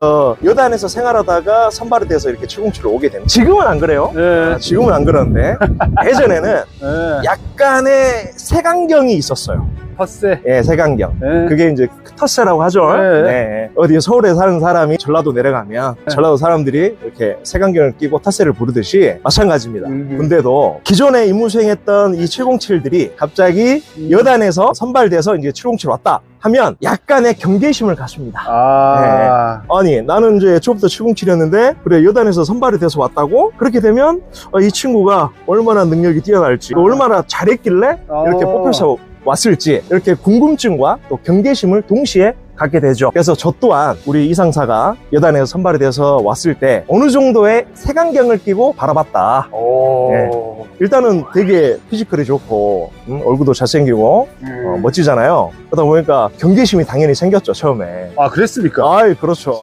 어, 여단에서 생활하다가 선발이 돼서 이렇게 707로 오게 됩니다. 지금은 안 그래요. 네. 아, 지금은 안 그러는데 예전에는 네. 약간의 색안경이 있었어요. 텃세. 예, 색안경. 네. 그게 이제 텃세라고 하죠. 네. 네. 어디 서울에 사는 사람이 전라도 내려가면 네. 전라도 사람들이 이렇게 색안경을 끼고 텃세를 부르듯이 마찬가지입니다. 음. 군대도 기존에 임무 수행했던 이 707들이 갑자기 음. 여단에서 선발돼서 이제 707 왔다 하면 약간의 경계심을 갖습니다. 아. 아니 나는 이제 초부터 707이었는데 그래 여단에서 선발이 돼서 왔다고 그렇게 되면 어, 이 친구가 얼마나 능력이 뛰어날지 또 얼마나 잘했길래 이렇게 어. 뽑혀서 왔을지 이렇게 궁금증과 또 경계심을 동시에 갖게 되죠. 그래서 저 또한 우리 이상사가 여단에서 선발이 돼서 왔을 때 어느 정도의 색안경을 끼고 바라봤다. 오. 네. 일단은 되게 피지컬이 좋고 음, 얼굴도 잘생기고 음. 어, 멋지잖아요. 그러다 보니까 경계심이 당연히 생겼죠 처음에. 아, 그랬습니까? 아이 그렇죠.